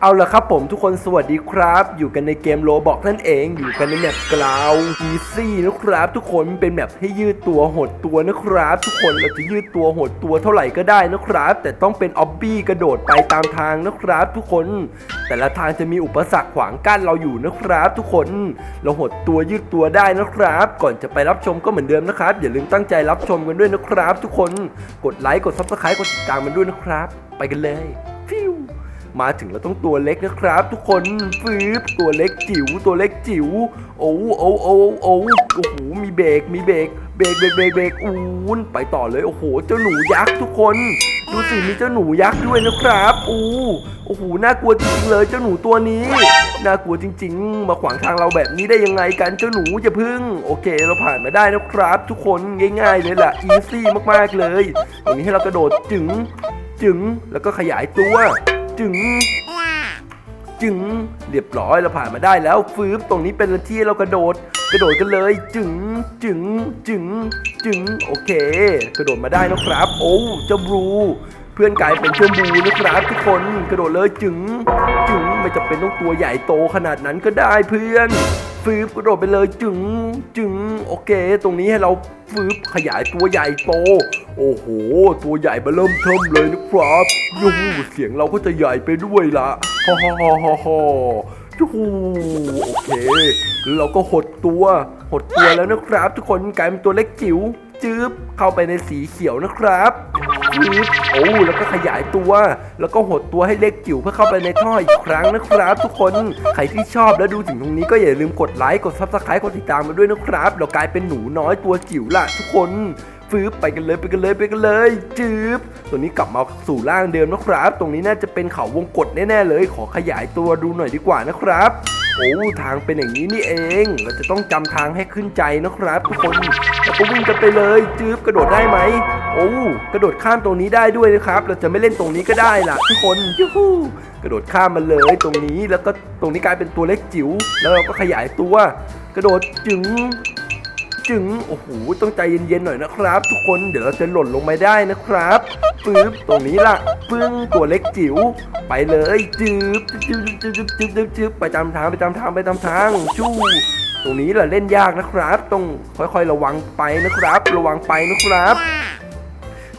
เอาละครับผมทุกคนสวัสดีครับ อยู่กันในเกมโลบอกนั่นเองอยู่กันในแมปกราวอีซี่นะครับ ทุกคนเป็นแมปให้ยืดตัวหดตัวนะครับ ทุกคนเราจะยืดตัวหดตัวเท่าไหร่ก็ได้นะครับ แต่ต้องเป็นออบบี้กระโดดไปตามทางนะครับ ทุกคน แต่ละทางจะมีอุปสรรคขวางกั้นเราอยู่นะครับ ทุกคนเราหดตัวยืดตัวได้นะครับ ก่อนจะไปรับชมก็เหมือนเดิมนะครับ อย่าลืมตั้งใจรับชมกันด้วยนะครับ ทุกคนกดไลค์กดซับสไครต์กดติดตามมันด้วยนะครับ ไปกันเลย มาถึงเราต้องตัวเล็กนะครับ ทุกคนฟืบตัวเล็กจิ๋วตัวเล็กจิ๋วโอ้โอ้โอ้โอ้โอ้โหมีเบรกมีเบรกเบรกเบรกเบรกเบรกอูนไปต่อเลยโอ้โหเจ้าหนูยักษ์ทุกคน ดูสิมีเจ้าหนูยักษ์ด้วยนะครับอู้โอ้โหน่ากลัวจริงเลยเจ้าหนูตัวนี้น่ากลัวจริง ๆ มาขวางทางเราแบบนี้ได้ยังไงกันเจ้าหนูอย่าพึ่ง โอเค เราผ่านมาได้นะครับ ทุกคนง่ายๆเลยแหละอีซี่มากๆเลยตรงนี้ให้เรากระโดดจึงจึงแล้วก็ขยายตัว จึง จึงเรียบร้อยเราผ่านมาได้แล้วฟืบตรงนี้เป็นที่เรากระโดด กระโดดกันเลย จึงจึงจึงจึงโอเค กระโดดมาได้นะครับ โอ้เจ้าบลูเพื่อนกลายเป็นเจ้าบลูนะครับทุกคนกระโดดเลยจึงจึง ไม่จำเป็นต้องตัวใหญ่โตขนาดนั้นก็ได้เพื่อนฟืบกระโดดไปเลยจึงจึงโอเค ตรงนี้ให้เราฟืบขยายตัวใหญ่โต โอ้โห ตัวใหญ่มาเริ่มเทิมเลยนะครับยูเสียงเราก็จะใหญ่ไปด้วยละฮ่าฮ่าฮ่าฮ่าฮ่ายูโอเคแล้วเราก็หดตัวหดตัวแล้วนะครับ ทุกคนกลายเป็นตัวเล็กจิ๋วจืบเข้าไปในสีเขียวนะครับ จืบโอ้แล้วก็ขยายตัว แล้วก็หดตัวให้เล็กจิ๋วเพื่อเข้าไปในท่ออีกครั้งนะครับ ทุกคนใครที่ชอบแล้วดูถึงตรงนี้ก็อย่าลืมกดไลค์กดซับสไครต์กดติดตามมาด้วยนะครับ เรากลายเป็นหนูน้อยตัวจิ๋วละทุกคนฟืบไปกันเลยไปกันเลยไปกันเลยจืบตัวนี้กลับมาสู่ร่างเดิมนะครับ ตรงนี้น่าจะเป็นเขาวงกฏแน่ๆเลย ขอขยายตัวดูหน่อยดีกว่านะครับโอ้ทางเป็นอย่างนี้นี่เอง เราจะต้องจำทางให้ขึ้นใจนะครับทุกคนแล้วก็วิ่งกันไปเลยจืบกระโดดได้ไหม โอ้กระโดดข้ามตรงนี้ได้ด้วยนะครับ เราจะไม่เล่นตรงนี้ก็ได้ล่ะทุกคนยูฮูกระโดดข้ามมาเลยตรงนี้แล้วก็ตรงนี้กลายเป็นตัวเล็กจิ๋วแล้วเราก็ขยายตัว กระโดดจึงจึงโอ้โหต้องใจเย็นๆหน่อยนะครับ ทุกคนเดี๋ยวเราจะหล่นลงไปได้นะครับปึ๊บตรงนี้ล่ะปึ้งตัวเล็กจิ๋วไปเลยจืบจืบจืบจืบจืบจืบจืบไปตามทางไปตามทางไปตามทางชู้ตรงนี้แหละเล่นยากนะครับ ต้องค่อยๆระวังไปนะครับ ระวังไปนะครับ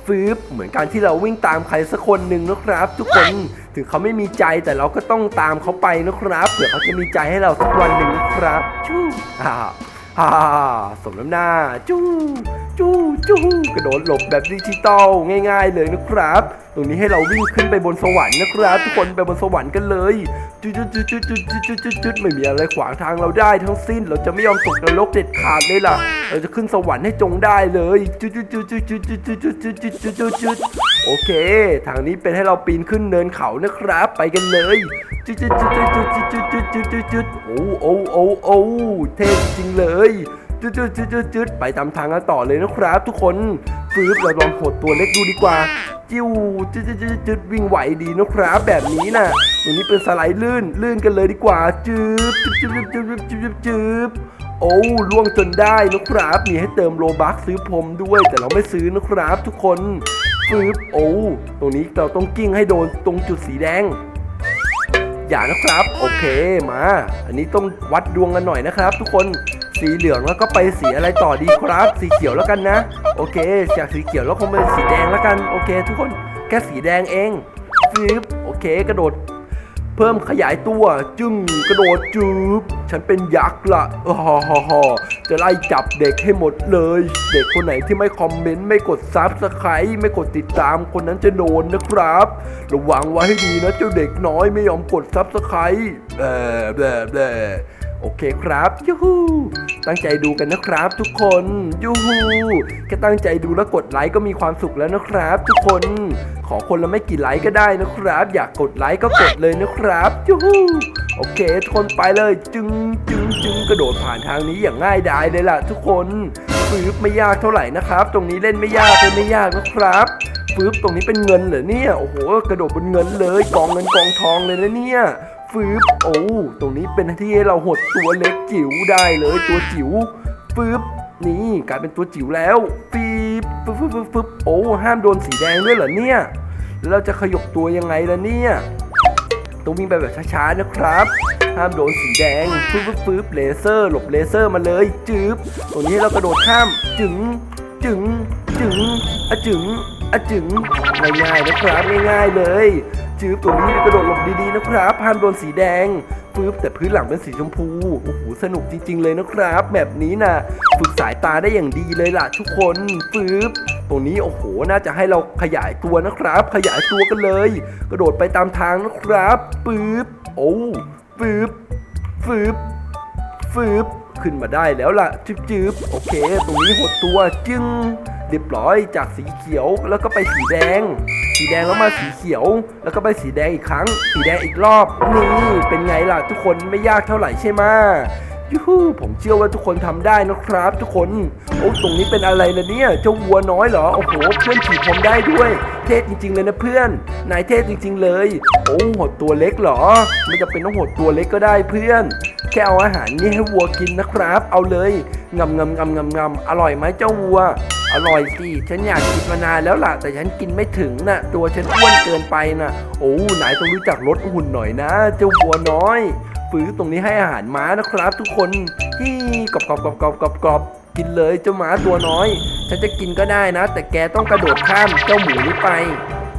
ฟืบเหมือนการที่เราวิ่งตามใครสักคนหนึ่งนะครับ ทุกคนถึงเขาไม่มีใจแต่เราก็ต้องตามเขาไปนะครับเผื่อเขาจะมีใจให้เราสักวันหนึ่งนะครับชู้อ่าฮ่าสมน้ำหน้าจู้จู้จู้กระโดดหลบแบบดิจิตอลง่าย ๆ เลยนะครับ ตรงนี้ให้เราวิ่งขึ้นไปบนสวรรค์นะครับทุกคนไปบนสวรรค์กันเลยจุดจุดจุดจุดจุดจุดจุดจุดจุดไม่มีอะไรขวางทางเราได้ทั้งสิ้น เราจะไม่ยอมตกนรกเด็ดขาดเลยล่ะ เราจะขึ้นสวรรค์ให้จงได้เลยจุดจุดจุดจุดจุดจุดจุดจุดจุดจุดจุดจุดจุดโอเค ทางนี้เป็นให้เราปีนขึ้นเนินเขานะครับ ไปกันเลยจุดจุดจุดจุดจุดจุดจุดจุดจุดจุดโอ้โอ้โอ้โอ้เท่จริงเลย จืดจืดจืดจืดไปตามทางกันต่อเลยนะครับ ทุกคนฟื้นเราลองหดตัวเล็กดูดีกว่า จิ้วจืดจืดจืดวิ่งไหวดีนะครับ แบบนี้น่ะตรงนี้เป็นสไลด์ลื่นลื่นกันเลยดีกว่า จืบจืบจืบจืบจืบจืบบโอ้ล่วงจนได้นะครับมีให้เติมโลบักซื้อผมด้วย แต่เราไม่ซื้อนะครับ ทุกคนฟื้นโอ้ตรงนี้เราต้องกิ้งให้โดนตรงจุดสีแดงอย่านะครับ โอเคมา อันนี้ต้องวัดดวงกันหน่อยนะครับ ทุกคน สีเหลืองแล้วก็ไปสีอะไรต่อดีครับ สีเขียวแล้วกันนะ โอเค จากสีเขียวแล้วคงเป็นสีแดงแล้วกัน โอเค ทุกคนแค่สีแดงเองฟิบโอเค กระโดด เพิ่มขยายตัว จึงกระโดดจูบฉันเป็นยักษ์ละฮ่าฮ่าฮ่าจะไล่จับเด็กให้หมดเลย เด็กคนไหนที่ไม่คอมเมนต์ไม่กดซับสไครต์ไม่กดติดตามคนนั้นจะโดนนะครับ ระวังไว้ให้ดีนะเจ้าเด็กน้อยไม่ยอมกดซับสไครต์แบะแบะแบะ โอเคครับยูฮูตั้งใจดูกันนะครับทุกคนยูฮูแค่ตั้งใจดูแล้วกดไลค์ก็มีความสุขแล้วนะครับ ทุกคน ขอคนละไม่กี่ไลค์ก็ได้นะครับ อยากกดไลค์ก็กดเลยนะครับยูฮูโอเคทุกคนไปเลย จึงจึงจึงกระโดดผ่านทางนี้อย่างง่ายดายเลยล่ะ ทุกคนฟืบไม่ยากเท่าไหร่นะครับ ตรงนี้เล่นไม่ยากเป็นไม่ยากนะครับฟืบตรงนี้เป็นเงินเหรอเนี่ยโอ้โหกระโดดบนเงินเลยกองเงินกองทองเลยนะเนี่ย ฟืบโอ้ตรงนี้เป็นที่ให้เราหดตัวเล็กจิ๋วได้เลยตัวจิ๋วฟืบนี่กลายเป็นตัวจิ๋วแล้วฟีบฟึบฟึบฟึบฟึบโอ้ห้ามโดนสีแดงด้วยเหรอเนี่ยแล้วเราจะขยบตัวยังไงล่ะเนี่ยต้องวิ่งไปแบบช้าๆนะครับ ห้ามโดนสีแดงฟึบฟึบฟึบเลเซอร์ หลบเลเซอร์มาเลยจืบตรงนี้เรากระโดดข้ามจึง จึงจึงอะจึงอะจึงง่ายๆนะครับง่ายๆเลยจืบตรงนี้กระโดดหลบดีๆนะครับห้ามโดนสีแดงฟึบแต่พื้นหลังเป็นสีชมพูโอ้โหสนุกจริง ๆ เลยนะครับแบบนี้นะฝึกสายตาได้อย่างดีเลยล่ะทุกคนฟึบตรงนี้โอ้โหน่าจะให้เราขยายตัวนะครับ ขยายตัวกันเลย กระโดดไปตามทางนะครับปึ๊บโอ้ฟึบฟืบ ฟืบขึ้นมาได้แล้วล่ะจึบจึบโอเค ตรงนี้หดตัวจึงเรียบร้อยจากสีเขียวแล้วก็ไปสีแดง สีแดงแล้วมาสีเขียว แล้วก็ไปสีแดงอีกครั้ง สีแดงอีกรอบนี่เป็นไงล่ะทุกคนไม่ยากเท่าไหร่ใช่ไหมยูฮูผมเชื่อว่าทุกคนทำได้นะครับ ทุกคน โอ้ตรงนี้เป็นอะไรล่ะเนี่ยเจ้าวัวน้อยเหรอ โอ้โห เพื่อนขี่ผมได้ด้วย เท่จริง ๆ เลยนะเพื่อน นายเท่จริง ๆ เลย โอ้หดตัวเล็กเหรอ ไม่จะเป็นต้องหดตัวเล็กก็ได้เพื่อน แค่เอาอาหารนี่ให้วัวกินนะครับ เอาเลยงำงำงำงำงำอร่อยไหมเจ้าวัว อร่อยสิฉันอยากกินมานานแล้วล่ะ แต่ฉันกินไม่ถึงน่ะ ตัวฉันอ้วนเกินไปน่ะ โอ้นายต้องรู้จักลดหุ่นหน่อยนะ เจ้าวัวน้อยฟื้นตรงนี้ให้อาหารม้านะครับ ทุกคนที่กรอบกรอบกรอบกรอบกรอบกรอบกินเลยเจ้าม้าตัวน้อย ฉันจะกินก็ได้นะ แต่แกต้องกระโดดข้ามเจ้าหมูนี้ไป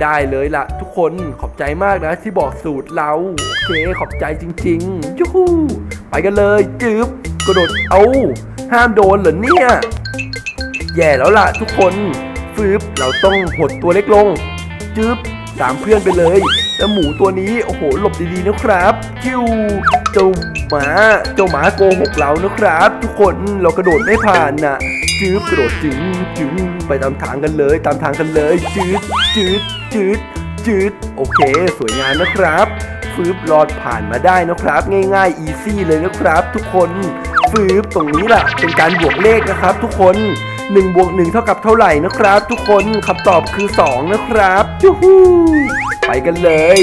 ได้เลยล่ะ ทุกคนขอบใจมากนะที่บอกสูตรเราโอเคขอบใจจริงๆยูฮู ไปกันเลยจืบกระโดดเอาห้ามโดนเหรอเนี่ย แย่แล้วล่ะทุกคนฟืบเราต้องหดตัวเล็กลงจึ๊บตามเพื่อนไปเลย แล้วหมูตัวนี้โอ้โหหลบดีๆนะครับจิวเจ้าหมาเจ้าหมาโกหกเรานะครับ ทุกคนเรากระโดดไม่ผ่านน่ะจื๊บกระโดดจึงจึงไปตามทางกันเลย ตามทางกันเลยจืดจืดจืดจืดโอเค สวยงามนะครับ ฟืบรอดผ่านมาได้นะครับ ง่ายๆอีซี่เลยนะครับ ทุกคนฟืบตรงนี้แหละเป็นการบวกเลขนะครับ ทุกคน1บวก1เท่ากับเท่าไหร่นะครับ ทุกคนคำตอบคือ 2 นะครับยูฮูไปกันเลย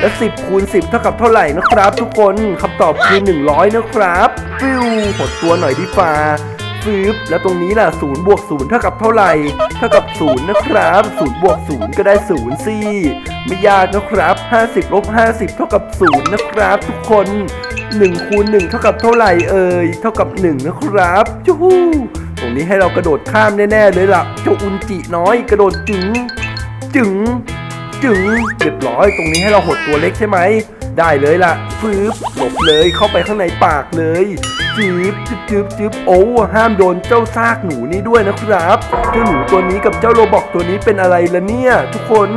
และ10คูณ10 เท่ากับเท่าไหร่นะครับ ทุกคนคำตอบคือ 100 นะครับฟิวหดตัวหน่อยดีฟ้า ฟืบแล้วตรงนี้ล่ะ0บวก0เท่ากับเท่าไหร่ เท่ากับ0นะครับ0บวก0ก็ได้0สิไม่ยากนะครับ50ลบ50เท่ากับ0นะครับ ทุกคน1คูณ1เท่ากับเท่าไหร่เอ่ย เท่ากับ1นะครับจูฮูตรงนี้ให้เรากระโดดข้ามแน่ๆเลยล่ะเจ้าอุนจิน้อยกระโดดจึงจึงจึงเรียบร้อย ตรงนี้ให้เราหดตัวเล็กใช่ไหมได้เลยล่ะฟืบหลบเลยเข้าไปข้างในปากเลย จืบจืบจืบจืบโอ้ห้ามโดนเจ้าซากหนูนี้ด้วยนะครับเจ้าหนูตัวนี้กับเจ้าโรบอกตัวนี้เป็นอะไรละเนี่ย ทุกคน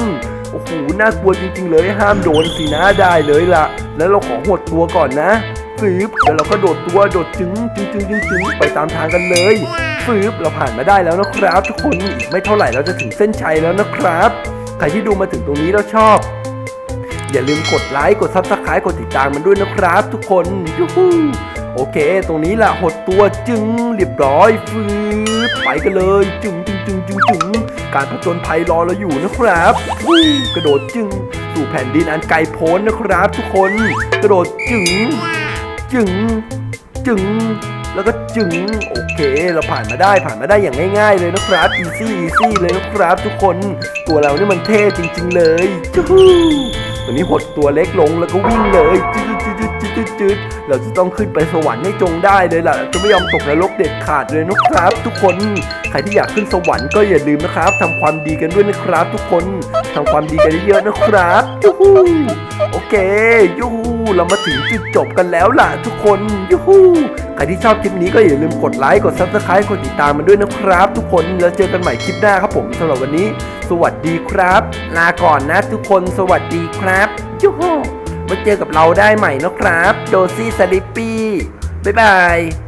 โอ้โหน่ากลัวจริง ๆ เลยห้ามโดนสินะได้เลยละแล้วเราขอหดตัวก่อนนะฟืบแล้วเราก็โดดตัวโดดจึงจึงจึงจึงจึงไปตามทางกันเลยฟืบเราผ่านมาได้แล้วนะครับ ทุกคนไม่เท่าไหร่เราจะถึงเส้นชัยแล้วนะครับ ใครที่ดูมาถึงตรงนี้แล้วชอบ อย่าลืมกดไลค์กดซับสไครต์กดติดตามมันด้วยนะครับ ทุกคนยูฮู โอเค ตรงนี้แหละหดตัวจึงเรียบร้อยฟืบไปกันเลยจึงจึงจึงจึงจึงการผจญภัยรอเราอยู่นะครับกระโดดจึงสู่แผ่นดินอันไกลโพ้นนะครับ ทุกคนกระโดดจึงจึงจึงแล้วก็จึงโอเค เราผ่านมาได้ผ่านมาได้อย่างง่าย ๆ เลยนะครับอีซี่อีซี่เลยนะครับ ทุกคนตัวเรานี่มันเท่จริง ๆ เลยจู้ตัวนี้หดตัวเล็กลงแล้วก็วิ่งเลยจืด จืดจืดจืดจืดจืดเราจะต้องขึ้นไปสวรรค์ให้จงได้เลยล่ะ จะไม่ยอมตกนรกเด็ดขาดเลยนะครับ ทุกคน ใครที่อยากขึ้นสวรรค์ก็อย่าลืมนะครับทำความดีกันด้วยนะครับ ทุกคนทำความดีกันเยอะๆนะครับยูฮูโอเคยูฮูเรามาถึงจุดจบกันแล้วล่ะ ทุกคนยูฮูใครที่ชอบคลิปนี้ก็อย่าลืมกดไลค์กดซับสไครต์กดติดตามมันด้วยนะครับ ทุกคนแล้วเจอกันใหม่คลิปหน้าครับผมสำหรับวันนี้ สวัสดีครับ ลาก่อนนะทุกคนสวัสดีครับยูฮู มาเจอกับเราได้ใหม่นะครับ โดซี่สลิปปี้บ๊ายบาย